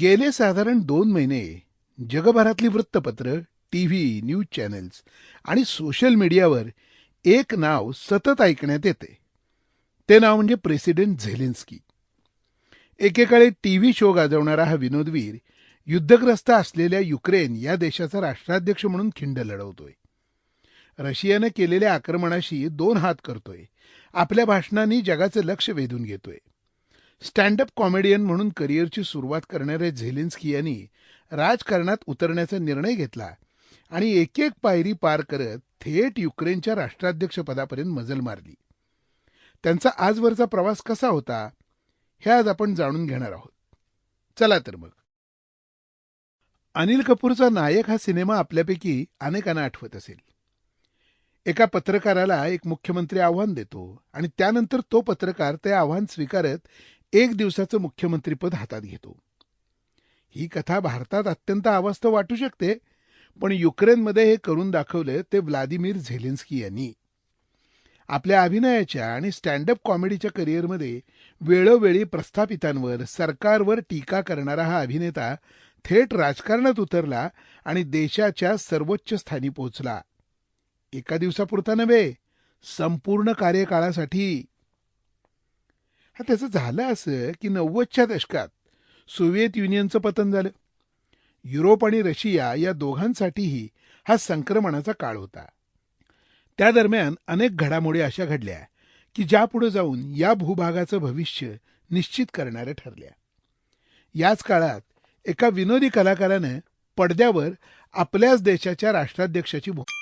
गेले साधारण दोन महिने जगभरातली वृत्तपत्र टी व्ही न्यूज चॅनेल्स आणि सोशल मीडियावर एक नाव सतत ऐकण्यात येते. ते नाव म्हणजे प्रेसिडेंट झेलेन्स्की. एकेकाळी टी व्ही शो गाजवणारा हा विनोदवीर युद्धग्रस्त असलेल्या युक्रेन या देशाचा राष्ट्राध्यक्ष म्हणून खिंड लढवतोय. रशियानं केलेल्या आक्रमणाशी दोन हात करतोय. आपल्या भाषणांनी जगाचं लक्ष वेधून घेतोय. स्टँडअप कॉमेडियन म्हणून करिअरची सुरुवात करणाऱ्या झेलिन्स्की यांनी राजकारणात उतरण्याचा निर्णय घेतला आणि एक एक पायरी पार करत थेट युक्रेनच्या राष्ट्राध्यक्षपदापर्यंत मजल मारली. त्यांचा आजवरचा प्रवास कसा होता हे आज आपण जाणून घेणार आहोत. चला तर मग. अनिल कपूरचा नायक हा सिनेमा आपल्यापैकी अनेकांना आठवत असेल. एका पत्रकाराला एक मुख्यमंत्री आव्हान देतो आणि त्यानंतर तो पत्रकार ते आव्हान स्वीकारत एक दिवसाचं मुख्यमंत्रीपद हातात घेतो. ही कथा भारतात अत्यंत अवास्तव वाटू शकते पण युक्रेनमध्ये हे करून दाखवलं ते व्लादिमीर झेलेन्स्की यांनी. आपल्या अभिनयाच्या आणि स्टँडअप कॉमेडीच्या करिअरमध्ये वेळोवेळी प्रस्थापितांवर सरकारवर टीका करणारा हा अभिनेता थेट राजकारणात उतरला आणि देशाच्या सर्वोच्च स्थानी पोहोचला. एका दिवसापुरता नव्हे संपूर्ण कार्यकाळासाठी. हा त्याचं झालं असं की नव्वदच्या दशकात सोव्हिएत युनियनचं पतन झालं. युरोप आणि रशिया या दोघांसाठीही हा संक्रमणाचा काळ होता. त्या दरम्यान अनेक घडामोडी अशा घडल्या की ज्यापुढे जाऊन या भूभागाचं भविष्य निश्चित करणाऱ्या ठरल्या. याच काळात एका विनोदी कलाकारानं पडद्यावर आपल्याच देशाच्या राष्ट्राध्यक्षाची भूमिका